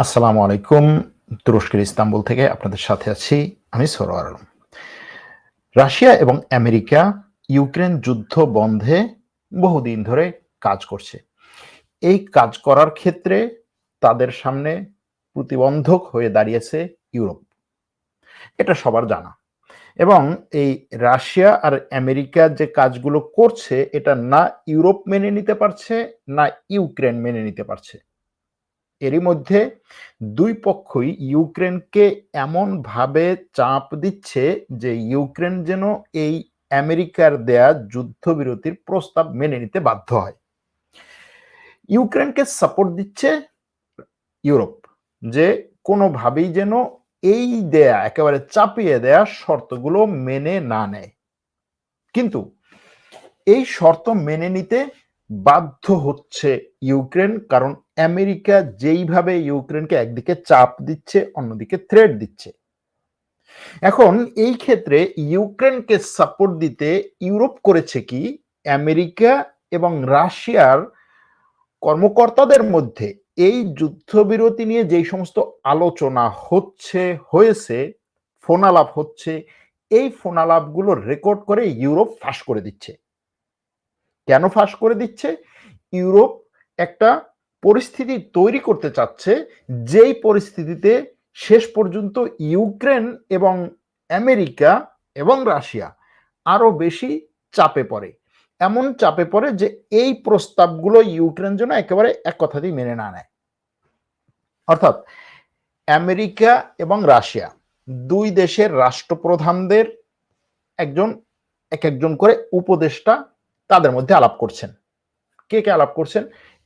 আসসালামু আলাইকুম, তুরস্কের ইস্তাম্বুল থেকে আপনাদের সাথে আছি আমি সরোয়ার আলম। রাশিয়া এবং আমেরিকা ইউক্রেন যুদ্ধ বন্ধে বহুদিন ধরে কাজ করছে। এই কাজ করার ক্ষেত্রে তাদের সামনে প্রতিবন্ধক হয়ে দাঁড়িয়েছে ইউরোপ। এটা সবার জানা। এবং এই রাশিয়া আর আমেরিকা যে কাজগুলো করছে, এটা না ইউরোপ মেনে নিতে পারছে, না ইউক্রেন মেনে নিতে পারছে। এরই মধ্যে দুই পক্ষই ইউক্রেনকে এমন ভাবে চাপ দিচ্ছে যে ইউক্রেন যেন এই আমেরিকার দেয়া যুদ্ধবিরতির প্রস্তাব মেনে নিতে বাধ্য হয়। ইউক্রেনকে সাপোর্ট দিচ্ছে ইউরোপ যে কোনোভাবেই যেন এই দেয়া, একেবারে চাপিয়ে দেয়া শর্তগুলো মেনে না নেয়। কিন্তু এই শর্ত মেনে নিতে বাধ্য হচ্ছে ইউক্রেন, কারণ আমেরিকা যেইভাবে ইউক্রেনকে একদিকে চাপ দিচ্ছে, অন্যদিকে থ্রেট দিচ্ছে। এখন এই ক্ষেত্রে ইউক্রেনকে সাপোর্ট দিতে ইউরোপ করেছে কি? আমেরিকা এবং রাশিয়ার কর্মকর্তাদের মধ্যে এই যুদ্ধবিরতি নিয়ে যেই সমস্ত আলোচনা হচ্ছে, হয়েছে, ফোনালাপ হচ্ছে, এই ফোনালাপগুলো রেকর্ড করে ইউরোপ ফাঁস করে দিচ্ছে। কেন ফাঁস করে দিচ্ছে? ইউরোপ একটা পরিস্থিতি তৈরি করতে চাচ্ছে, যেই পরিস্থিতিতে শেষ পর্যন্ত ইউক্রেন এবং আমেরিকা এবং রাশিয়া আরও বেশি চাপে পড়ে। এমন চাপে পড়ে যে এই প্রস্তাবগুলো ইউক্রেন জন্য একেবারে এক কথাতেই মেনে না নেয়। অর্থাৎ আমেরিকা এবং রাশিয়া দুই দেশের রাষ্ট্রপ্রধানদের একজন, এক একজন করে উপদেষ্টা তাদের মধ্যে আলাপ করছেন। কে কে আলাপ করছেন?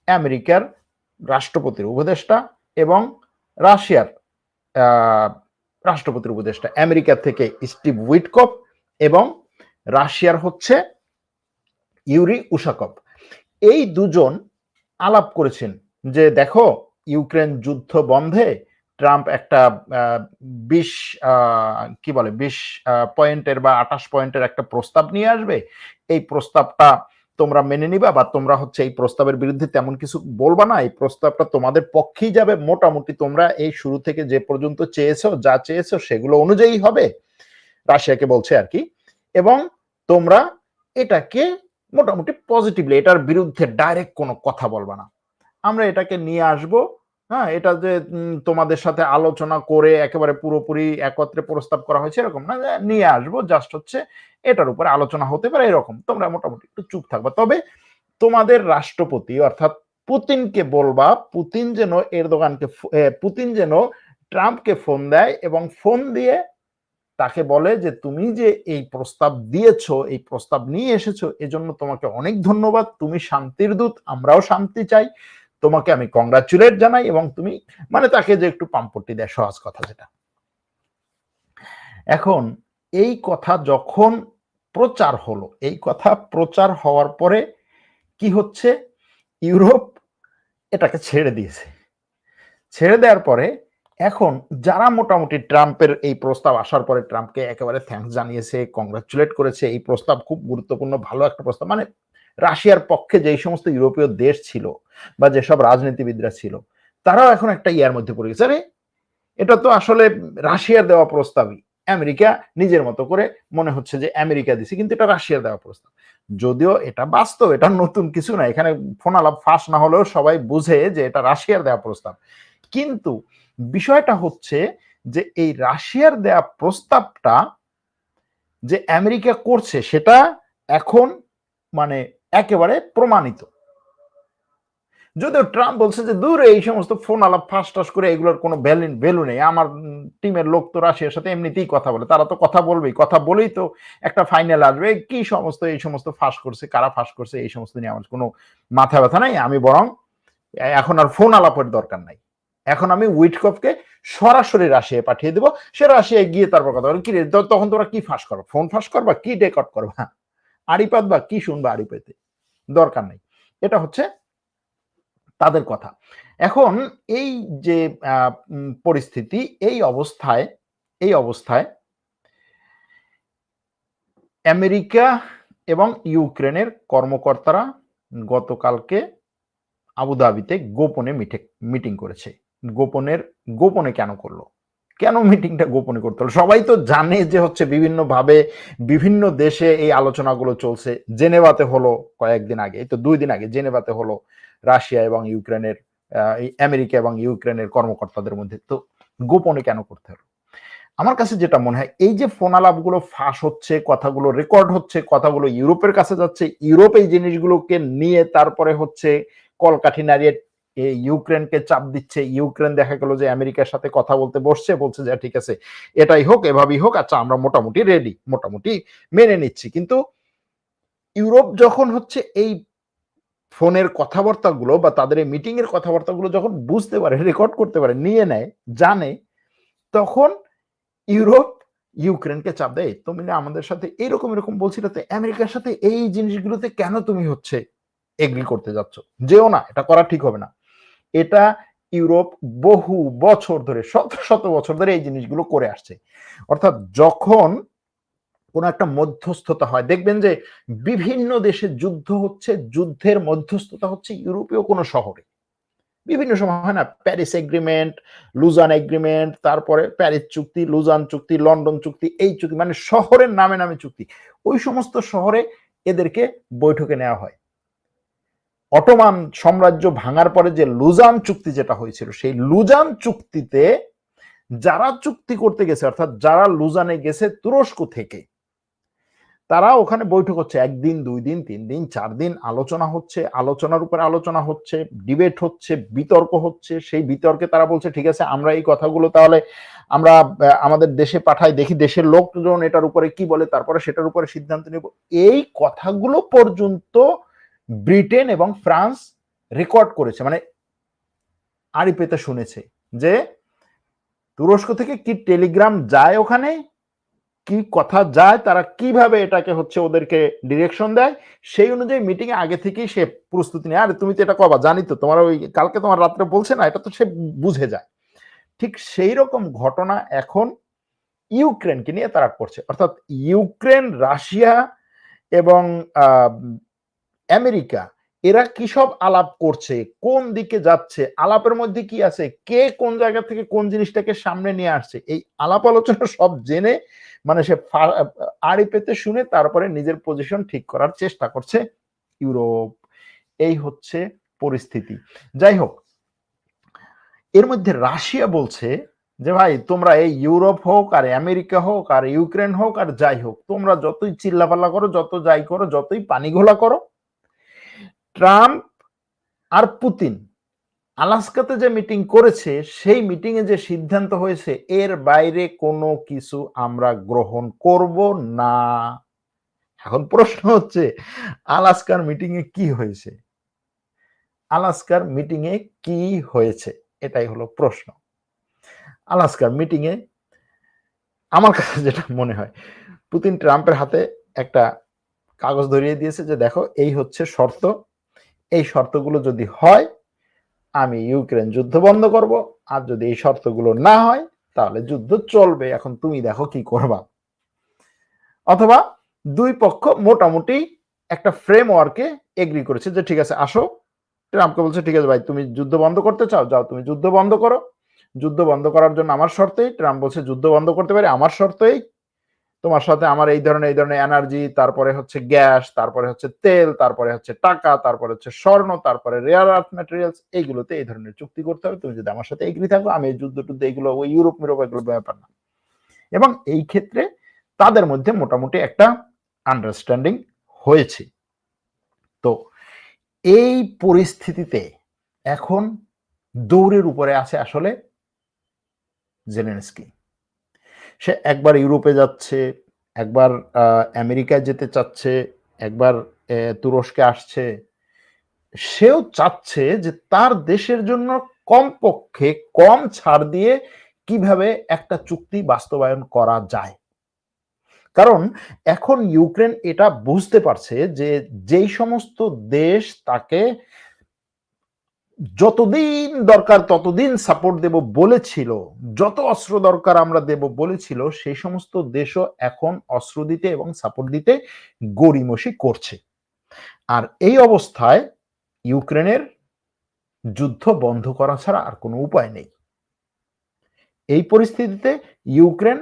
আমেরিকার রাষ্ট্রপতির উপদেষ্টা এবং রাশিয়ার রাষ্ট্রপতির উপদেষ্টা। আমেরিকা থেকে স্টিভ উইটকপ এবং রাশিয়ার হচ্ছে ইউরি উশাকপ এই দুজন আলাপ করেছেন যে, দেখো, ইউক্রেন যুদ্ধ বন্ধে ট্রাম্প একটা বিশ কি বলে, বিশ পয়েন্টের বা আঠাশ পয়েন্টের একটা প্রস্তাব নিয়ে আসবে। এই প্রস্তাবটা তোমরা মেনে নিবা বা তোমরা হচ্ছে এই প্রস্তাবের বিরুদ্ধে তেমন কিছু বলবা না। এই প্রস্তাবটা তোমাদের পক্ষেই যাবে। মোটামুটি তোমরা এই শুরু থেকে যে পর্যন্ত চেয়েছো, যা চেয়েছো, সেগুলো অনুযায়ী হবে, রাশিয়াকে বলছে আর কি। এবং তোমরা এটাকে মোটামুটি পজিটিভলি এটার বিরুদ্ধে ডাইরেক্ট কোনো কথা বলবা না। আমরা এটাকে নিয়ে আসব। হ্যাঁ এটা যে তোমাদের সাথে আলোচনা করে একেবারে পুরোপুরি একত্রে প্রস্তাব করা হয়েছে, এরকম না নিয়ে আসব জাস্ট হচ্ছে এটার উপরে আলোচনা হতে পারে, এরকম। তোমরা মোটামুটি একটু চুপ থাকবা। তবে তোমাদের রাষ্ট্রপতি, অর্থাৎ পুতিনকে বলবা, পুতিন যেন এর দোকানকে পুতিন যেন ট্রাম্পকে ফোন দেয় এবং ফোন দিয়ে তাকে বলে যে, তুমি যে এই প্রস্তাব দিয়েছ, এই প্রস্তাব নিয়ে এসেছ, এজন্য তোমাকে অনেক ধন্যবাদ। তুমি শান্তির দূত, আমরাও শান্তি চাই। তোমাকে আমি কংগ্রাচুলেট জানাই এবং তুমি মানে তাকে যে একটু পাম্পটি দেয়, সহজ কথা যেটা। এখন, এই কথা যখন প্রচার হলো, এই কথা প্রচার হওয়ার পরে কি হচ্ছে? ইউরোপ এটাকে ছেড়ে দিয়েছে। ছেড়ে দেওয়ার পরে, এখন যারা মোটামুটি ট্রাম্পের এই প্রস্তাব আসার পরে ট্রাম্পকে একেবারে থ্যাংকস জানিয়েছে কংগ্রাচুলেট করেছে, এই প্রস্তাব খুব গুরুত্বপূর্ণ, ভালো একটা প্রস্তাব মানে রাশিয়ার পক্ষে যেই সমস্ত ইউরোপীয় দেশ ছিল বা যেসব রাজনীতিবিদরা ছিল, তারাও এখন একটা ইয়ার মধ্যে পড়ে গেছে। আরে, এটা তো আসলে রাশিয়ার দেওয়া প্রস্তাবই। আমেরিকা নিজের মতো করে মনে হচ্ছে যে আমেরিকা দিছে, কিন্তু এটা রাশিয়ার দেওয়া প্রস্তাব। যদিও এটা বাস্তব, এটা নতুন কিছু না, এখানে ফোন আলাপ ফাঁস না হলেও সবাই বুঝে যে এটা রাশিয়ার দেওয়া প্রস্তাব। কিন্তু বিষয়টা হচ্ছে যে এই রাশিয়ার দেয়া প্রস্তাবটা যে আমেরিকা করছে, সেটা এখন মানে একেবারে প্রমাণিত। যদিও ট্রাম্প বলছে যে দূরে এই সমস্ত ফোন আলাপ, ফাঁস টাস করে এগুলোর কোনো ভ্যালু ভ্যালু নেই। আমার টিমের লোক তো রাশিয়ার সাথে এমনিতেই কথা বলে। তারা তো কথা বলবেই। কথা বলেই তো একটা ফাইনাল আসবে। কি সমস্ত, এই সমস্ত ফাঁস করছে, কারা ফাঁস করছে, এই সমস্ত নিয়ে আমার কোনো মাথা ব্যথা নাই। আমি বরং এখন আর ফোন আলাপের দরকার নাই। এখন আমি উইটকপকে সরাসরি রাশিয়ায় পাঠিয়ে দেবো। সে রাশিয়ায় গিয়ে তারপর কথা বলে, কি রে তখন তোরা কি ফাঁস করো? ফোন ফাঁস করবা? কি রেকর্ড করবা? আড়িপাত বা কি শুনবা আড়িপাতে দরকার নেই। এটা হচ্ছে তাদের কথা। এখন এই যে পরিস্থিতি, এই অবস্থায় এই অবস্থায় আমেরিকা এবং ইউক্রেনের কর্মকর্তারা গতকালকে আবুধাবিতে গোপনে মিটিং করেছে। গোপনের, গোপনে কেন করল? কেন মিটিংটা গোপনে করতে হলো? সবাই তো জানে যে হচ্ছে বিভিন্ন ভাবে বিভিন্ন দেশে এই আলোচনাগুলো চলছে। জেনেভাতে হলো কয়েকদিন আগে, এই তো দুই দিন আগে জেনেভাতে হলো রাশিয়া এবং ইউক্রেনের আমেরিকা এবং ইউক্রেনের কর্মকর্তাদের মধ্যে। তো গোপনে কেন করতে হবে? আমার কাছে যেটা মনে হয়, এই যে ফোন আলাপগুলো ফাঁস হচ্ছে, কথাগুলো রেকর্ড হচ্ছে, কথাগুলো ইউরোপের কাছে যাচ্ছে, ইউরোপ এই জিনিসগুলোকে নিয়ে তারপরে হচ্ছে কলকাঠি নাড়িয়ে ইউক্রেনকে চাপ দিচ্ছে। ইউক্রেন দেখা গেল যে আমেরিকার সাথে কথা বলতে বসছে, বলছে যে ঠিক আছে, এটাই হোক, এভাবেই হোক আচ্ছা আমরা মোটামুটি রেডি মোটামুটি মেনে নিচ্ছি। কিন্তু ইউরোপ যখন হচ্ছে এই ফোনের কথাবার্তাগুলো বা তাদের এই মিটিং এর কথাবার্তাগুলো যখন বুঝতে পারে রেকর্ড করতে পারে, নিয়ে নেয়, জানে, তখন ইউরোপ ইউক্রেনকে চাপ দেয় তুমি না আমাদের সাথে এরকম এরকম বলছিল তো আমেরিকার সাথে এই জিনিসগুলোতে কেন তুমি হচ্ছে এগ্রি করতে যাচ্ছ? যেও না, এটা করা ঠিক হবে না। এটা ইউরোপ বহু বছর ধরে, শত শত বছর ধরে এই জিনিসগুলো করে আসছে। অর্থাৎ যখন কোন একটা মধ্যস্থতা হয়। দেখবেন যে বিভিন্ন দেশে যুদ্ধ হচ্ছে, যুদ্ধের মধ্যস্থতা হচ্ছে ইউরোপীয় কোনো শহরে। বিভিন্ন সময় হয় না প্যারিস এগ্রিমেন্ট লুজান এগ্রিমেন্ট তারপরে প্যারিস চুক্তি লুজান চুক্তি লন্ডন চুক্তি, এই চুক্তি মানে শহরের নামে নামে চুক্তি। ওই সমস্ত শহরে এদেরকে বৈঠকে নেওয়া হয়। অটোমান সাম্রাজ্য ভাঙার পরে যে লুজান চুক্তি যেটা হয়েছিল, সেই লুজান চুক্তিতে যারা চুক্তি করতে গেছে, অর্থাৎ যারা লুজানে গেছে তুরস্ক থেকে তারা ওখানে বৈঠক হচ্ছে। একদিন, দুই দিন, তিন দিন, চার দিন আলোচনা হচ্ছে, আলোচনার উপরে আলোচনা হচ্ছে ডিবেট হচ্ছে, বিতর্ক হচ্ছে। সেই বিতর্কে তারা বলছে, ঠিক আছে, আমরা এই কথাগুলো তাহলে আমরা আমাদের দেশে পাঠাই, দেখি দেশের লোকজন এটার উপরে কি বলে, তারপরে সেটার উপরে সিদ্ধান্ত নেব। এই কথাগুলো পর্যন্ত ব্রিটেন এবং ফ্রান্স রেকর্ড করেছে মানে আড়িপেতে শুনেছে যে তুরস্ক থেকে কি টেলিগ্রাম যায় ওখানে? কি কথা যায়, তারা কীভাবে এটাকে হচ্ছে ওদেরকে ডিরেকশন দেয়, সেই অনুযায়ী মিটিং এ আগে থেকেই সে প্রস্তুতি নেয়। আরে, তুমি তো এটা কবা, জানি তো, তোমার ওই কালকে তোমার রাত্রে বলছে না, এটা তো সে বুঝে যায়। ঠিক সেই রকম ঘটনা এখন ইউক্রেনকে নিয়ে তারা করছে। অর্থাৎ ইউক্রেন, রাশিয়া এবং আমেরিকা, এরা কি সব আলাপ করছে, কোন দিকে যাচ্ছে, আলাপের মধ্যে কি আছে, কে কোন জায়গা থেকে কোন জিনিসটাকে সামনে নিয়ে আসছে, এই আলাপ আলোচনা সব জেনে মানে সে আড়ি পেতে শুনে তারপরে নিজের পজিশন ঠিক করার চেষ্টা করছে ইউরোপ। এই হচ্ছে পরিস্থিতি। যাই হোক, এর মধ্যে রাশিয়া বলছে যে, ভাই, তোমরা এই ইউরোপ হোক আর আমেরিকা হোক আর ইউক্রেন হোক আর যাই হোক, তোমরা যতই চিল্লাপাল্লা করো, যত যাই করো, যতই পানি ঘোলা করো, ট্রাম্প আর পুতিন আলাস্কাতে যে মিটিং করেছে, সেই মিটিং এ যে সিদ্ধান্ত হয়েছে, এর বাইরে কোনো কিছু আমরা গ্রহণ করব না। এখন প্রশ্ন হচ্ছে, আলাস্কার মিটিং এ কি হয়েছে? আলাস্কার মিটিং এ কি হয়েছে? এটাই হলো প্রশ্ন। আলাস্কার মিটিং এ আমার কাছে যেটা মনে হয়, পুতিন ট্রাম্পের হাতে একটা কাগজ ধরিয়ে দিয়েছে যে, দেখো, এই হচ্ছে শর্ত। এই শর্তগুলো যদি হয় আমি ইউক্রেন যুদ্ধ বন্ধ করব। আর যদি এই শর্তগুলো না হয়, তাহলে যুদ্ধ চলবে। এখন তুমি দেখো কি করবা। অথবা দুই পক্ষ মোটামুটি একটা ফ্রেমওয়ার্কে এগ্রি করেছে যে, ঠিক আছে, আসো। ট্রাম্পকে বলছে, ঠিক আছে ভাই, তুমি যুদ্ধ বন্ধ করতে চাও? যাও, তুমি যুদ্ধ বন্ধ করো। যুদ্ধ বন্ধ করার জন্য আমার শর্তেই। ট্রাম্প বলছে, যুদ্ধ বন্ধ করতে পারে? আমার শর্তেই তোমার সাথে আমার এই ধরনের এই ধরনের এনার্জি তারপরে হচ্ছে গ্যাস তারপরে হচ্ছে তেল, তারপরে হচ্ছে টাকা, তারপরে হচ্ছে স্বর্ণ, তারপরে রেয়ার আর্থ ম্যাটেরিয়ালস এইগুলোতে এই ধরনের চুক্তি করতে হবে। তুমি যদি আমার সাথে এগ্রি থাকো, আমি এই যুদ্ধ টুদ্ধ এইগুলো, ওই ইউরোপ মিউরোপ এগুলো ব্যাপার না। এবং এই ক্ষেত্রে তাদের মধ্যে মোটামুটি একটা আন্ডারস্ট্যান্ডিং হয়েছে। তো এই পরিস্থিতিতে এখন দৌড়ের উপরে আছে আসলে জেলেনস্কি সে একবার ইউরোপে যাচ্ছে, একবার আমেরিকায় যেতে চাচ্ছে, একবার তুরস্কে আসছে। সেও চাচ্ছে যে তার দেশের জন্য কমপক্ষে কম ছাড় দিয়ে কীভাবে একটা চুক্তি বাস্তবায়ন করা যায়। কারণ এখন ইউক্রেন এটা বুঝতে পারছে যে যেই সমস্ত দেশ তাকে যতদিন দরকার ততদিন সাপোর্ট দেব বলেছিল, যত অস্ত্র দরকার আমরা দেব বলেছিল সেই সমস্ত দেশও এখন অস্ত্র দিতে এবং সাপোর্ট দিতে গড়িমসি করছে। আর এই অবস্থায় ইউক্রেনের যুদ্ধ বন্ধ করা ছাড়া আর কোনো উপায় নেই। এই পরিস্থিতিতে ইউক্রেন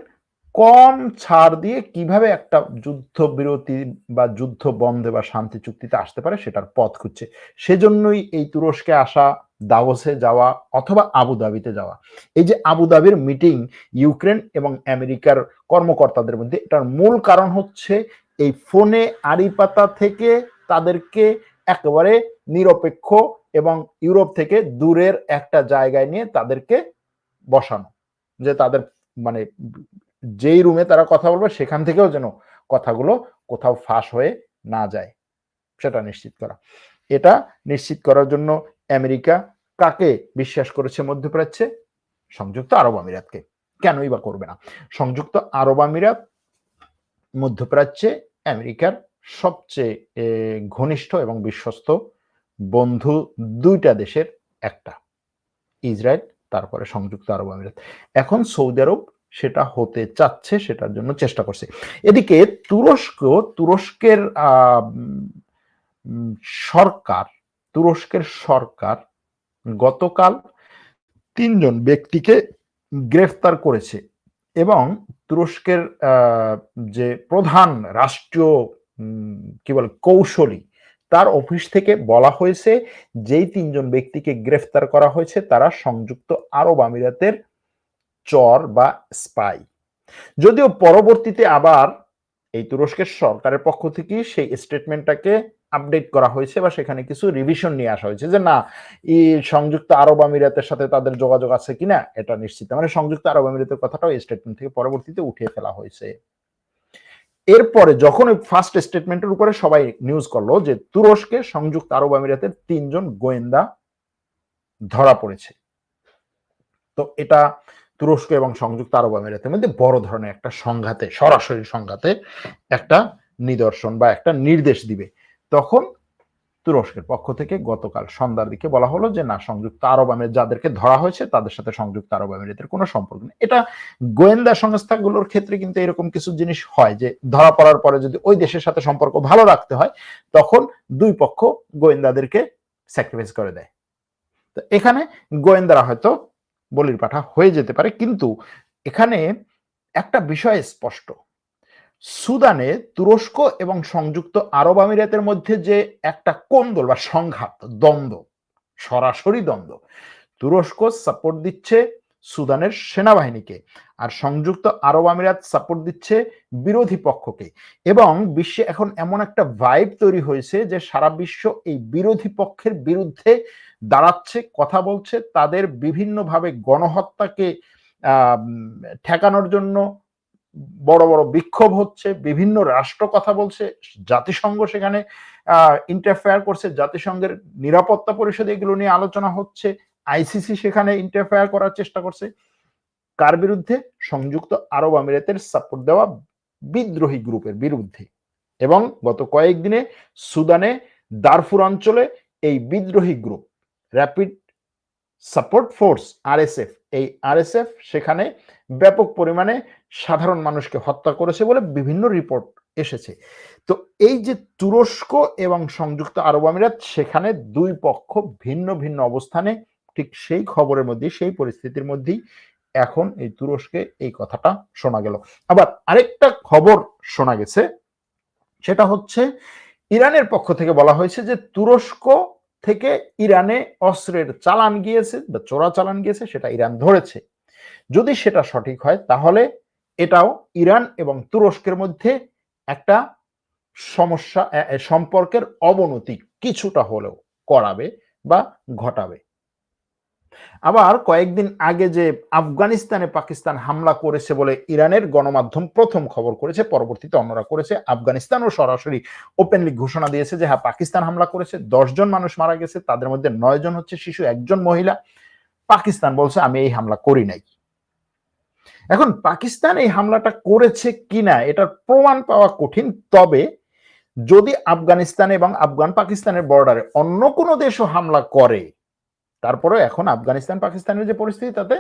কম ছাড় দিয়ে কীভাবে একটা যুদ্ধ বিরতি বা যুদ্ধ বন্ধে বা শান্তি চুক্তিতে আসতে পারে সেটার পথ খুঁজছে। সেজন্যই এই তুরস্কে আসা দাভোসে যাওয়া অথবা আবুধাবিতে যাওয়া। এই যে আবুধাবির মিটিং ইউক্রেন এবং আমেরিকার কর্মকর্তাদের মধ্যে, এটার মূল কারণ হচ্ছে এই ফোনে আড়িপাতা থেকে তাদেরকে একেবারে নিরপেক্ষ এবং ইউরোপ থেকে দূরের একটা জায়গায় নিয়ে তাদেরকে বসানো। যে তাদের মানে যেই রুমে তারা কথা বলবে, সেখান থেকেও যেন কথাগুলো কোথাও ফাঁস হয়ে না যায়। সেটা নিশ্চিত করা। এটা নিশ্চিত করার জন্য আমেরিকা কাকে বিশ্বাস করেছে মধ্যপ্রাচ্যে? সংযুক্ত আরব আমিরাতকে। কেনই বা করবে না? সংযুক্ত আরব আমিরাত মধ্যপ্রাচ্যে আমেরিকার সবচেয়ে ঘনিষ্ঠ এবং বিশ্বস্ত বন্ধু দুইটা দেশের একটা। ইসরায়েল, তারপরে সংযুক্ত আরব আমিরাত। এখন সৌদি আরব সেটা হতে চাচ্ছে, সেটার জন্য চেষ্টা করছে। এদিকে তুরস্ক, তুরস্কের সরকার তুরস্কের সরকার গতকাল তিনজন ব্যক্তিকে গ্রেফতার করেছে এবং তুরস্কের যে প্রধান রাষ্ট্রীয় কি বলে, কৌশলী, তার অফিস থেকে বলা হয়েছে, যেই তিনজন ব্যক্তিকে গ্রেফতার করা হয়েছে, তারা সংযুক্ত আরব আমিরাতের চর বা স্পাই। যদিও পরবর্তীতে আবার এই তুরস্কের সরকারের পক্ষ থেকে সেই স্টেটমেন্টটাকে আপডেট করা হয়েছে বা সেখানে কিছু রিভিশন নিয়ে আসা হয়েছে যে, না, এই সংযুক্ত আরব আমিরাতের সাথে তাদের যোগাযোগ আছে কিনা, এটা নিশ্চিত। মানে সংযুক্ত আরব আমিরাতের কথাটাও স্টেটমেন্ট থেকে পরবর্তীতে উঠিয়ে ফেলা হয়েছে। এরপরে যখন ওই ফার্স্ট স্টেটমেন্টের উপরে সবাই নিউজ করল যে, তুরস্কে সংযুক্ত আরব আমিরাতের তিনজন গোয়েন্দা ধরা পড়েছে। তো এটা তুরস্ক এবং সংযুক্ত আরব আমিরাতের মধ্যে বড় ধরনের একটা সংঘাতে, সরাসরি সংঘাতে একটা নিদর্শন বা একটা নির্দেশ দিবে। তখন তুরস্কের পক্ষ থেকে গতকাল সন্ধ্যার দিকে বলা হলো যে, না, সংযুক্ত আরব আমিরাত যাদেরকে ধরা হয়েছে, তাদের সাথে সংযুক্ত আরব আমিরাতের কোনো সম্পর্ক নেই। এটা গোয়েন্দা সংস্থাগুলোর ক্ষেত্রে কিন্তু এরকম কিছু জিনিস হয় যে, ধরা পড়ার পরে যদি ওই দেশের সাথে সম্পর্ক ভালো রাখতে হয়, তখন দুই পক্ষ গোয়েন্দাদেরকে স্যাক্রিফাইস করে দেয়। তো এখানে গোয়েন্দারা হয়তো বলির পাঠা হয়ে যেতে পারে। কিন্তু এখানে একটা বিষয় স্পষ্ট। সুদানে তুরস্ক এবং সংযুক্ত আরব আমিরাতের মধ্যে যে একটা কোন্দল বা সংঘাত, দ্বন্দ্ব, সরাসরি দ্বন্দ্ব, তুরস্ক সাপোর্ট দিচ্ছে সুদানের সেনাবাহিনীকে আর সংযুক্ত আরব আমিরাত সাপোর্ট দিচ্ছে বিরোধী পক্ষকে। এবং বিশ্বে এখন এমন একটা ভাইব তৈরি হয়েছে যে সারা বিশ্ব এই বিরোধী পক্ষের বিরুদ্ধে দাঁড়াচ্ছে, কথা বলছে, তাদের বিভিন্নভাবে গণহত্যাকে ঠেকানোর জন্য বড় বড় বিক্ষোভ হচ্ছে, বিভিন্ন রাষ্ট্র কথা বলছে, জাতিসংঘ সেখানে ইন্টারফেয়ার করছে, জাতিসংঘের নিরাপত্তা পরিষদ এগুলো নিয়ে আলোচনা হচ্ছে আইসিসি সেখানে ইন্টারফেয়ার করার চেষ্টা করছে। কার বিরুদ্ধে? সংযুক্ত আরব আমিরাতের সাপোর্ট দেওয়া বিদ্রোহী গ্রুপের বিরুদ্ধে। এবং গত কয়েকদিনে সুদানে দারফুর অঞ্চলে এই বিদ্রোহী group rapid support force RSF এই আরএসএফ সেখানে ব্যাপক পরিমাণে সাধারণ মানুষকে হত্যা করেছে বলে বিভিন্ন রিপোর্ট এসেছে। তো এই যে তুরস্ক এবং সংযুক্ত আরব আমিরাত, সেখানে দুই পক্ষ ভিন্ন ভিন্ন অবস্থানে ঠিক সেই খবরের মধ্যে, সেই পরিস্থিতির মধ্যেই এখন এই তুরস্কে এই কথাটা শোনা গেল। আবার আরেকটা খবর শোনা গেছে, সেটা হচ্ছে ইরানের পক্ষ থেকে বলা হয়েছে যে তুরস্ক থেকে ইরানে অস্ত্রের চালান গিয়েছে বা চোরা চালান গিয়েছে, সেটা ইরান ধরেছে। যদি সেটা সঠিক হয়, তাহলে এটাও ইরান এবং তুরস্কের মধ্যে একটা সমস্যা সম্পর্কের অবনতি কিছুটা হলেও করাবে বা ঘটাবে। আবার কয়েকদিন আগে যে আফগানিস্তানে পাকিস্তান হামলা করেছে বলে ইরানের গণমাধ্যম প্রথম খবর করেছে, পরবর্তীতে অন্যরা করেছে। আফগানিস্তানও সরাসরি ওপেনলি ঘোষণা দিয়েছে যে হ্যাঁ পাকিস্তান হামলা করেছে জন মানুষ মারা গেছে, তাদের মধ্যে নয় জন হচ্ছে শিশু, একজন মহিলা। পাকিস্তান বলছে, আমি এই হামলা করি নাই। এখন পাকিস্তান এই হামলাটা করেছে কিনা, এটার প্রমাণ পাওয়া কঠিন। তবে যদি আফগানিস্তান এবং আফগান পাকিস্তানের বর্ডারে অন্য কোনো দেশও হামলা করে তারপরে এখন আফগানিস্তান, পাকিস্তানের যে পরিস্থিতি, তাতে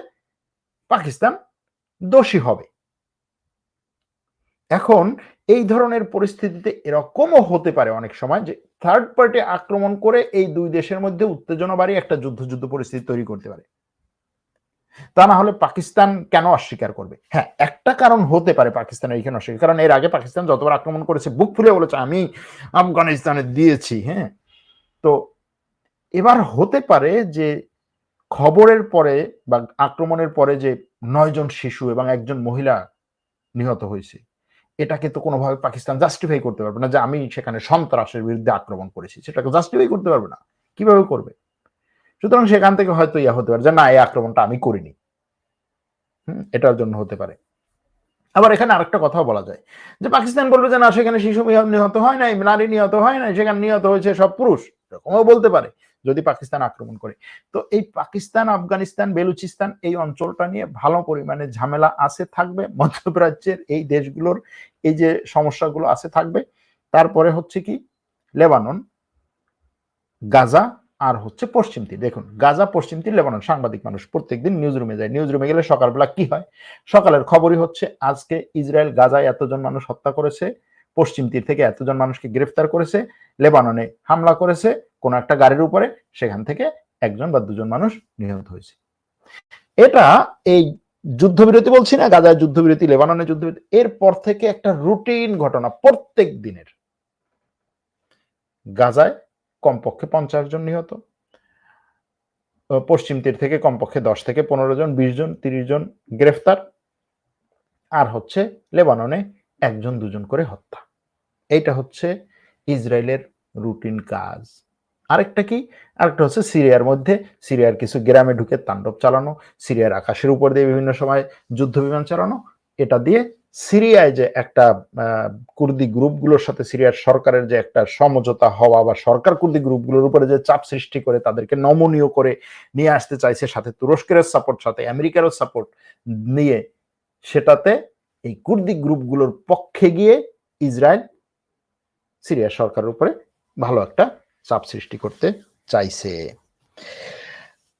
পাকিস্তান দোষী হবে। এখন এই ধরনের পরিস্থিতিতে এরকমও হতে পারে অনেক সময় যে থার্ড পার্টি আক্রমণ করে এই দুই দেশের মধ্যে উত্তেজনা বাড়িয়ে একটা যুদ্ধ যুদ্ধ পরিস্থিতি তৈরি করতে পারে। তা না হলে পাকিস্তান কেন অস্বীকার করবে? হ্যাঁ একটা কারণ হতে পারে পাকিস্তানের এখানে অস্বীকার, কারণ এর আগে পাকিস্তান যতবার আক্রমণ করেছে, বুক ফুলে বলেছে, আমি আফগানিস্তানে দিয়েছি। হ্যাঁ তো এবার হতে পারে যে খবরের পরে বা আক্রমণের পরে যে নয়জন শিশু এবং একজন মহিলা নিহত হয়েছে, এটাকে তো কোনোভাবে পাকিস্তান জাস্টিফাই করতে পারবে না যে আমি সেখানে সন্ত্রাসের বিরুদ্ধে আক্রমণ করেছি। সেটাকে জাস্টিফাই করতে পারবে না। কীভাবে করবে? সুতরাং সেখান থেকে হয়তো ইয়া হতে পারে যে না, এই আক্রমণটা আমি করিনি। হুম, এটার জন্য হতে পারে। আবার এখানে আরেকটা কথাও বলা যায় যে পাকিস্তান বলবে যে না, সেখানে শিশু নিহত হয় নাই, নারী নিহত হয় নাই, সেখানে নিহত হয়েছে সব পুরুষ। এরকমও বলতে পারে। যদি পাকিস্তান আক্রমণ করে। তো এই পাকিস্তান, আফগানিস্তান, বেলুচিস্তান এই অঞ্চলটা নিয়ে ভালো পরিমাণে ঝামেলা আছে, থাকবে। মধ্যপ্রাচ্যের এই দেশগুলোর এই যে সমস্যাগুলো আছে, থাকবে। তারপরে হচ্ছে কি? লেবানন, গাজা আর হচ্ছে পশ্চিম তীর। দেখুন, গাজা, পশ্চিম তীর, লেবানন, সাংবাদিক মানুষ প্রত্যেকদিন নিউজ রুমে যায়। নিউজ রুমে গেলে সকালবেলা কি হয়? সকালের খবরই হচ্ছে, আজকে ইসরায়েল গাজায় এতজন মানুষ হত্যা করেছে। পশ্চিম তীর থেকে এতজন মানুষকে গ্রেফতার করেছে, লেবাননে হামলা করেছে, কোন একটা গাড়ির উপরে, সেখান থেকে একজন বা দুজন মানুষ নিহত হয়েছে। এটা এই যুদ্ধবিরতি বলছি না গাজায় যুদ্ধবিরতি লেবাননে যুদ্ধবিরতি, এরপর থেকে একটা রুটিন ঘটনা প্রত্যেক দিনের। গাজায় কমপক্ষে পঞ্চাশ জন নিহত পশ্চিম তীর থেকে কমপক্ষে দশ থেকে পনেরো জন, বিশ জন, তিরিশ জন গ্রেফতার। আর হচ্ছে লেবাননে একজন দুজন করে হত্যা। এইটা হচ্ছে ইসরায়েলের রুটিন কাজ। আরেকটা কি? আরেকটা হচ্ছে সিরিয়ার মধ্যে। সিরিয়ার কিছু গ্রামে ঢুকে তাণ্ডব চালানো, সিরিয়ার আকাশের উপর দিয়ে বিভিন্ন সময় যুদ্ধ বিমান চালানো, এটা দিয়ে সিরিয়ায় যে একটা কুর্দি গ্রুপগুলোর সাথে সিরিয়ার সরকারের যে একটা সমঝোতা হওয়া বা সরকার কুর্দি গ্রুপগুলোর উপরে যে চাপ সৃষ্টি করে তাদেরকে নমনীয় করে নিয়ে আসতে চাইছে, সাথে তুরস্কের সাপোর্ট সাথে আমেরিকারও সাপোর্ট নিয়ে, সেটাতে এই কুর্দি গ্রুপগুলোর পক্ষে গিয়ে ইসরায়েল সিরিয়ার সরকারের উপরে ভালো একটা চাপ সৃষ্টি করতে চাইছে।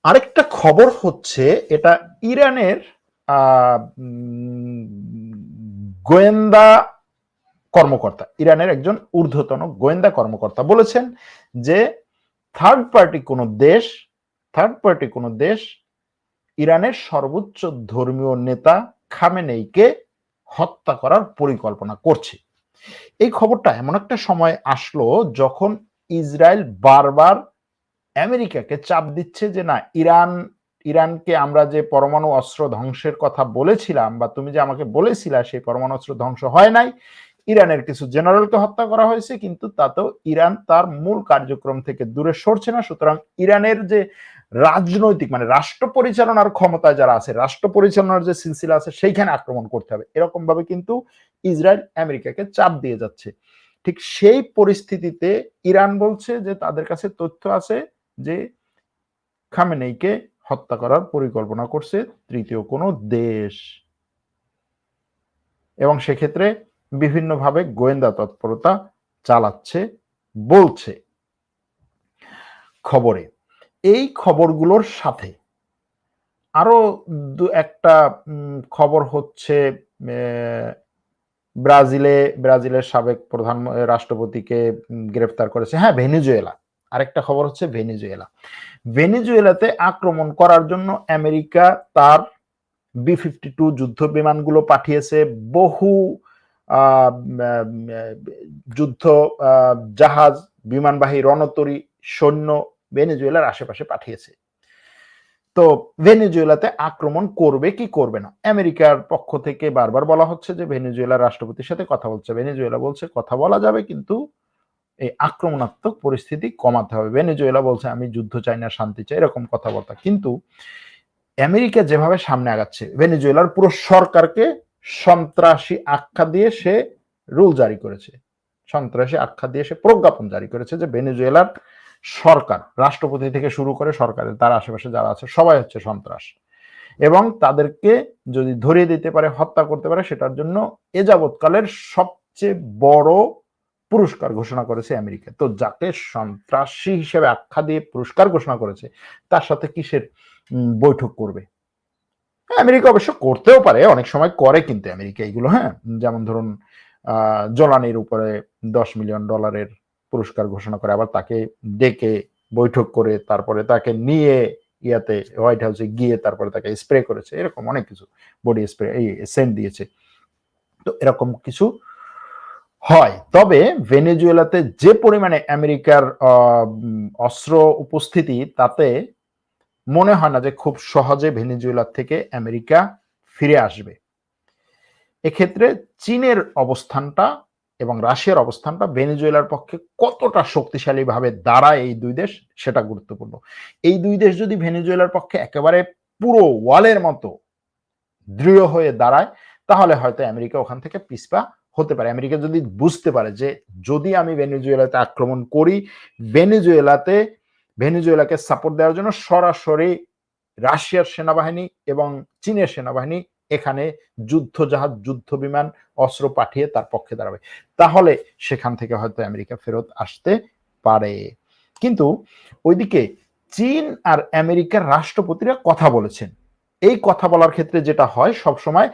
আরেকটা খবর হচ্ছে, এটা ইরানের গোয়েন্দা কর্মকর্তা, ইরানের একজন ঊর্ধ্বতন গোয়েন্দা কর্মকর্তা বলেছেন যে থার্ড পার্টি কোনো দেশ থার্ড পার্টি কোনো দেশ ইরানের সর্বোচ্চ ধর্মীয় নেতা খামেনেইকে হত্যা করার পরিকল্পনা করছে। এই খবরটা এমন একটা সময় আসলো যখন ইসরায়েল বারবার আমেরিকাকে চাপ দিচ্ছে যে, না, ইরান, ইরানকে আমরা যে পরমাণু অস্ত্র ধ্বংসের কথা বলেছিলাম বা তুমি যে আমাকে বলেছিলা সেই পরমাণু অস্ত্র ধ্বংস হয় নাই, ইরানের কিছু জেনারেলকে হত্যা করা হয়েছে, কিন্তু তাতেও ইরান তার মূল কার্যক্রম থেকে দূরে সরছে না। সুতরাং ইরানের যে রাজনৈতিক মানে রাষ্ট্র পরিচালনার ক্ষমতায় যারা আছে, রাষ্ট্র পরিচালনার যে সিলসিলা আছে, সেইখানে আক্রমণ করতে হবে। এরকম ভাবে কিন্তু ইসরায়েল আমেরিকাকে চাপ দিয়ে যাচ্ছে। ঠিক সেই পরিস্থিতিতে ইরান বলছে যে, তাদের কাছে তথ্য আছে যে খামেনেইকে হত্যা করার পরিকল্পনা করছে তৃতীয় কোনো দেশ। এবং সেক্ষেত্রে বিভিন্নভাবে গোয়েন্দা তৎপরতা চালাচ্ছে, বলছে। খবরে এই খবরগুলোর সাথে আরও দু একটা খবর হচ্ছে ব্রাজিলে, ব্রাজিলের সাবেক প্রধান রাষ্ট্রপতিকে গ্রেফতার করেছে। হ্যাঁ ভেনিজুয়েলা। আরেকটা খবর হচ্ছে ভেনিজুয়েলা। ভেনিজুয়েলাতে আক্রমণ করার জন্য আমেরিকা তার বি ফিফটি টু যুদ্ধ বিমানগুলো পাঠিয়েছে। বহু যুদ্ধ জাহাজ, বিমানবাহী রণতরী, সৈন্য ভেনেজুয়েলার আশেপাশে পাঠিয়েছে। তো ভেনেজুয়েলাতে আক্রমণ করবে কি করবে না? আমেরিকার পক্ষ থেকে বারবার বলা হচ্ছে যে ভেনেজুয়েলার রাষ্ট্রপতির সাথে কথা বলছে। ভেনেজুয়েলা বলছে, কথা বলা যাবে কিন্তু এই আক্রমণাত্মক পরিস্থিতি কমাতে হবে। ভেনেজুয়েলা বলছে, আমি যুদ্ধ চাই না, শান্তি চাই, এরকম কথাবার্তা। কিন্তু আমেরিকা যেভাবে সামনে আগাচ্ছে, ভেনেজুয়েলার পুরো সরকারকে সন্ত্রাসী আখ্যা দিয়ে সে রুল জারি করেছে। সন্ত্রাসী আখ্যা দিয়ে সে প্রজ্ঞাপন জারি করেছে যে ভেনেজুয়েলার সরকার, রাষ্ট্রপতি থেকে শুরু করে সরকারের তার আশেপাশে যারা আছে, সবাই হচ্ছে সন্ত্রাস। এবং তাদেরকে যদি ধরিয়ে দিতে পারে, হত্যা করতে পারে, সেটার জন্য এ যাবৎকালের সবচেয়ে বড় পুরস্কার ঘোষণা করেছে আমেরিকা। তো যাকে সন্ত্রাসী হিসেবে আখ্যা দিয়ে পুরস্কার ঘোষণা করেছে, তার সাথে কিসের বৈঠক করবে? আমেরিকা অবশ্য করতেও পারে, অনেক সময় করে কিন্তু আমেরিকা এইগুলো হ্যাঁ? যেমন ধরুন জ্বলানির উপরে দশ মিলিয়ন ডলারের পুরস্কার ঘোষণা করে, আবার তাকে ডেকে বৈঠক করে, তারপরে তাকে নিয়ে ইয়াতে হোয়াইট হাউসে গিয়ে তারপরে তাকে স্প্রে করেছে, এরকম অনেক কিছু বডি স্প্রে, এই সেন্ট দিয়েছে। তো এরকম কিছু হয়। তবে ভেনেজুয়েলাতে যে পরিমাণে আমেরিকার অস্ত্র উপস্থিতি, তাতে মনে হয় না যে খুব সহজে ভেনেজুয়েলার থেকে আমেরিকা ফিরে আসবে। এক্ষেত্রে চীনের অবস্থানটা এবং রাশিয়ার অবস্থানটা ভেনেজুয়েলার পক্ষে কতটা শক্তিশালী ভাবে দাঁড়ায় এই দুই দেশ, সেটা গুরুত্বপূর্ণ। এই দুই দেশ যদি ভেনেজুয়েলার পক্ষে একেবারে পুরো ওয়ালের মতো দৃঢ় হয়ে দাঁড়ায়, তাহলে হয়তো আমেরিকা ওখান থেকে পিসপা হতে পারে। আমেরিকা যদি বুঝতে পারে যে যদি আমি ভেনেজুয়েলাতে আক্রমণ করি, ভেনেজুয়েলাতে, ভেনেজুয়েলাকে সাপোর্ট দেওয়ার জন্য সরাসরি রাশিয়ার সেনাবাহিনী এবং চীনের সেনাবাহিনী এখানে যুদ্ধ জাহাজ যুদ্ধ বিমান অস্ত্র পাঠিয়ে তার পক্ষে দাঁড়াবে। তাহলে সেখান থেকে হয়তো আমেরিকা ফেরত আসতে পারে। কিন্তু ওইদিকে চীন আর আমেরিকার রাষ্ট্রপতিরা কথা বলেছেন। এই কথা বলার ক্ষেত্রে যেটা হয়, সবসময়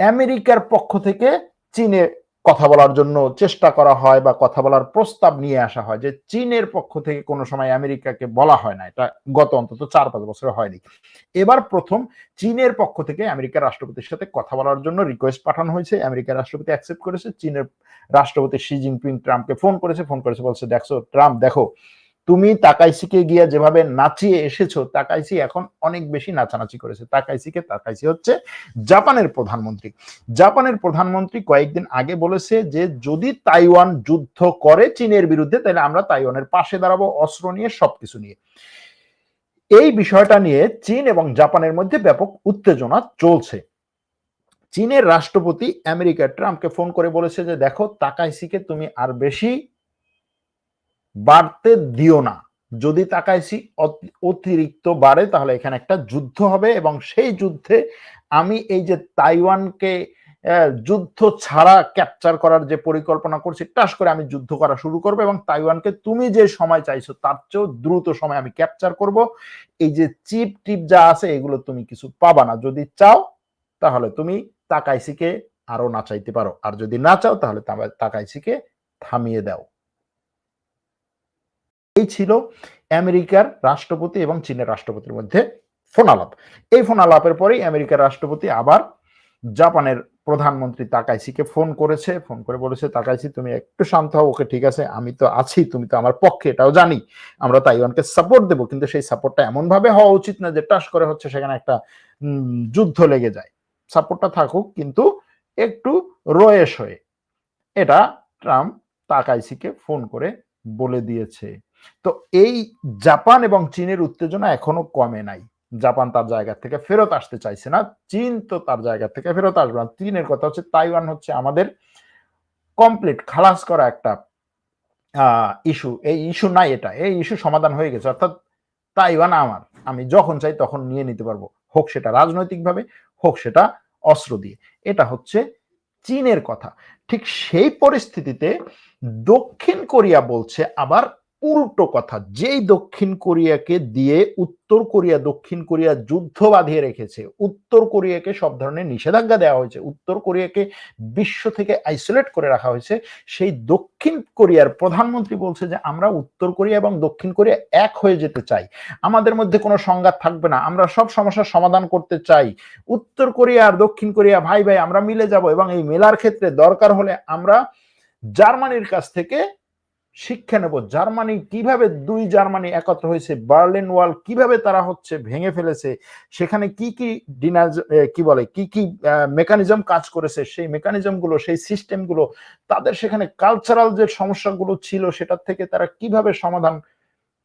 আমেরিকার পক্ষ থেকে চীনে কথা বলার জন্য চেষ্টা করা হয় বা কথা বলার প্রস্তাব নিয়ে আসা হয়, যে চীনের পক্ষ থেকে কোনো সময় আমেরিকাকে বলা হয় না, এটা গত অন্তত চার পাঁচ বছরে হয়নি। এবার প্রথম চীনের পক্ষ থেকে আমেরিকার রাষ্ট্রপতির সাথে কথা বলার জন্য রিকোয়েস্ট পাঠানো হয়েছে, আমেরিকার রাষ্ট্রপতি অ্যাকসেপ্ট করেছে, চীনের রাষ্ট্রপতি শি জিনপিং ট্রাম্পকে ফোন করেছে ফোন করেছে, বলছে দেখো ট্রাম্প দেখো তুমি তাকাইসিকে গিয়ে যেভাবে নাচিয়ে এসেছ, তাকাইসি এখন অনেক বেশি নাচানাচি করেছে। তাকাইসিকে, তাকাইসি হচ্ছে জাপানের প্রধানমন্ত্রী। জাপানের প্রধানমন্ত্রী কয়েকদিন আগে বলেছে যে, যদি তাইওয়ান যুদ্ধ করে চীনের বিরুদ্ধে, তাহলে আমরা তাইওয়ানের পাশে দাঁড়াবো, অস্ত্র নিয়ে, সবকিছু নিয়ে। এই বিষয়টা নিয়ে চীন এবং জাপানের মধ্যে ব্যাপক উত্তেজনা চলছে। চীনের রাষ্ট্রপতি আমেরিকা ট্রাম্পকে ফোন করে বলেছে যে, দেখো, তাকাইসিকে তুমি আর বেশি বাড়তে দিও না। যদি তাকাইছি অতিরিক্ত বাড়ে, তাহলে এখানে একটা যুদ্ধ হবে এবং সেই যুদ্ধে আমি এই যে তাইওয়ানকে যুদ্ধ ছাড়া ক্যাপচার করার যে পরিকল্পনা করছি টাস করে আমি যুদ্ধ করা শুরু করব এবং তাইওয়ানকে তুমি যে সময় চাইছো, তার চেয়েও দ্রুত সময় আমি ক্যাপচার করব। এই যে চিপ টিপ যা আছে, এগুলো তুমি কিছু পাবা না। যদি চাও, তাহলে তুমি তাকাইসিকে আরও না চাইতে পারো। আর যদি না চাও, তাহলে তাকাইসিকে থামিয়ে দাও। এই ছিল আমেরিকার রাষ্ট্রপতি এবং চীনের রাষ্ট্রপতির মধ্যে ফোন আলাপ এই ফোন আলাপের পরেই আমেরিকার রাষ্ট্রপতি আবার জাপানের প্রধানমন্ত্রী তাকাইসিকে ফোন করেছে, ফোন করে বলেছে, তাকাইসি, তুমি একটু শান্ত হও, ওকে ঠিক আছে, আমি তো আছি, তুমি তো আমার পক্ষে, এটাও জানি, আমরা তাইওয়ানকে সাপোর্ট দেবো, কিন্তু সেই সাপোর্টটা এমন ভাবে হওয়া উচিত না যে টাস করে হচ্ছে সেখানে একটা যুদ্ধ লেগে যায়। সাপোর্টটা থাকুক, কিন্তু একটু রয়েস হয়ে। এটা ট্রাম্প তাকাইসিকে ফোন করে বলে দিয়েছে। তো এই জাপান এবং চীনের উত্তেজনা এখনও কমে নাই। জাপান তার জায়গা থেকে ফেরত আসতে চাইছে না, চীন তো তার জায়গা থেকে ফেরত আসবে না। চীনের কথা হচ্ছে, তাইওয়ান হচ্ছে আমাদের কমপ্লিট খালাস করা একটা ইস্যু এই ইস্যু নাই এটা, এই ইস্যু সমাধান হয়ে গেছে। অর্থাৎ তাইওয়ান আমার, আমি যখন চাই তখন নিয়ে নিতে পারব। হোক সেটা রাজনৈতিকভাবে, হোক সেটা অস্ত্র দিয়ে। এটা হচ্ছে চীনের কথা। ঠিক সেই পরিস্থিতিতে দক্ষিণ কোরিয়া বলছে, আবার উল্টো কথা, যেই দক্ষিণ কোরিয়াকে দিয়ে উত্তর কোরিয়া, দক্ষিণ কোরিয়া যুদ্ধ বাঁধিয়ে রেখেছে, উত্তর কোরিয়াকে সব ধরনের নিষেধাজ্ঞা দেওয়া হয়েছে, উত্তর কোরিয়াকে বিশ্ব থেকে আইসোলেট করে রাখা হয়েছে, সেই দক্ষিণ কোরিয়ার প্রধানমন্ত্রী বলছে যে, আমরা উত্তর কোরিয়া এবং দক্ষিণ কোরিয়া এক হয়ে যেতে চাই। আমাদের মধ্যে কোনো সংঘাত থাকবে না। আমরা সব সমস্যার সমাধান করতে চাই। উত্তর কোরিয়া আর দক্ষিণ কোরিয়া ভাই ভাই আমরা মিলে যাব এবং এই মেলার ক্ষেত্রে দরকার হলে আমরা জার্মানির কাছ থেকে শিক্ষা নেব। জার্মানি কীভাবে দুই জার্মানি একত্র হয়েছে? বার্লিন ওয়াল কীভাবে তারা হচ্ছে ভেঙে ফেলেছে? সেখানে কি কি ডিনার কি বলে, কি কি মেকানিজম কাজ করেছে? সেই মেকানিজমগুলো, সেই সিস্টেমগুলো, তাদের সেখানে কালচারাল যে সমস্যাগুলো ছিল, সেটার থেকে তারা কীভাবে সমাধান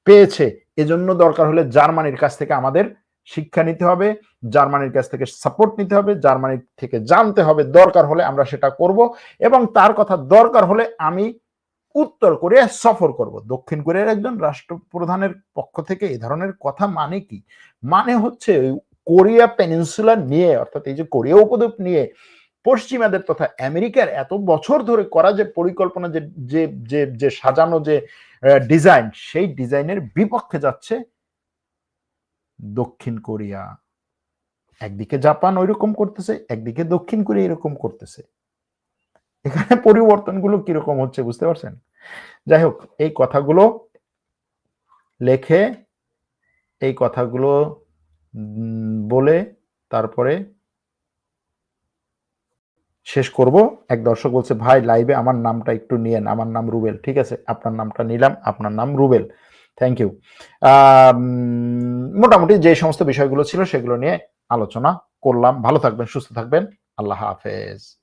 পেয়েছে? এজন্য দরকার হলে জার্মানির কাছ থেকে আমাদের শিক্ষা নিতে হবে, জার্মানির কাছ থেকে সাপোর্ট নিতে হবে, জার্মানির থেকে জানতে হবে। দরকার হলে আমরা সেটা করব এবং তার কথা দরকার হলে আমি উত্তর কোরিয়া সফর করব। দক্ষিণ কোরিয়ার একজন রাষ্ট্রপ্রধানের পক্ষ থেকে এই ধরনের কথা মানে কি? মানে হচ্ছে কোরিয়া পেনিনসুলা নিয়ে, অর্থাৎ এই যে কোরিয়া উপদ্বীপ নিয়ে, পশ্চিমাদের তথা আমেরিকার এত বছর ধরে করা যে পরিকল্পনা, যে যে যে সাজানো যে ডিজাইন, সেই ডিজাইনের বিপক্ষে যাচ্ছে দক্ষিণ কোরিয়া। একদিকে জাপান ওইরকম করতেছে, একদিকে দক্ষিণ কোরিয়া এরকম করতেছে। এখানে পরিবর্তনগুলো কীরকম হচ্ছে বুঝতে পারছেন? যাই হোক, এই কথাগুলো লেখে, এই কথাগুলো বলে তারপরে শেষ করব। এক দর্শক বলছে, ভাই লাইভে আমার নামটা একটু নিয়েন। আমার নাম রুবেল। ঠিক আছে, আপনার নামটা নিলাম। আপনার নাম রুবেল। থ্যাংক ইউ মোটামুটি যে সমস্ত বিষয়গুলো ছিল সেগুলো নিয়ে আলোচনা করলাম। ভালো থাকবেন, সুস্থ থাকবেন। আল্লাহ হাফেজ।